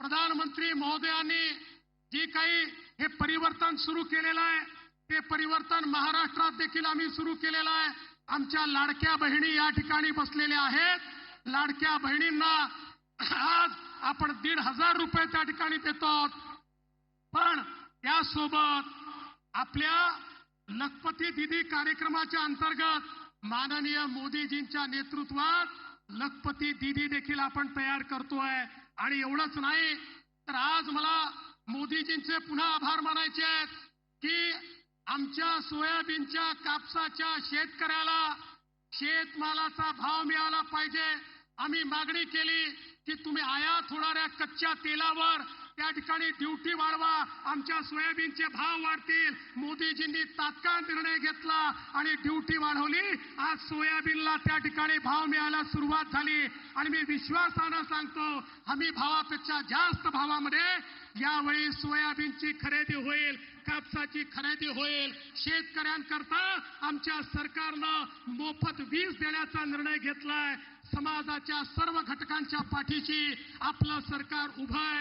प्रधानमंत्री महोदयांनी जे काही हे परिवर्तन सुरू केलेलं आहे ते परिवर्तन महाराष्ट्रात देखील आम्ही सुरू केलेलं आहे. आमच्या लाडक्या बहिणी या ठिकाणी बसलेल्या आहेत. लाडक्या बहिणींना आज आपण दीड हजार रुपये त्या ठिकाणी देतो. पण त्यासोबत आपल्या लखपती दिदी कार्यक्रमाच्या अंतर्गत माननीय मोदीजींच्या नेतृत्वात लखपती दिदी देखील आपण तयार करतोय. आणि एवढंच नाही तर आज मला मोदीजींचे पुन्हा आभार मानायचे आहेत की आमच्या सोयाबीनच्या कापसाच्या शेतकऱ्याला शेतमालाचा भाव मिळाला पाहिजे. आम्ही मागणी केली की तुम्ही आयात होणाऱ्या कच्च्या तेलावर त्या ठिकाणी ड्युटी वाढवा. आमच्या सोयाबीनचे भाव वाढतील. मोदीजींनी तात्काळ निर्णय घेतला आणि ड्युटी वाढवली. आज सोयाबीनला त्या ठिकाणी भाव मिळायला सुरुवात झाली. आणि मी विश्वासानं सांगतो हमी भावापेक्षा जास्त भावामध्ये यावेळी सोयाबीनची खरेदी होईल कापसाची खरेदी होईल. शेतकऱ्यांकरता आमच्या सरकारनं मोफत वीज देण्याचा निर्णय घेतलाय. समाजाच्या सर्व घटकांच्या पाठीशी आपलं सरकार उभं आहे.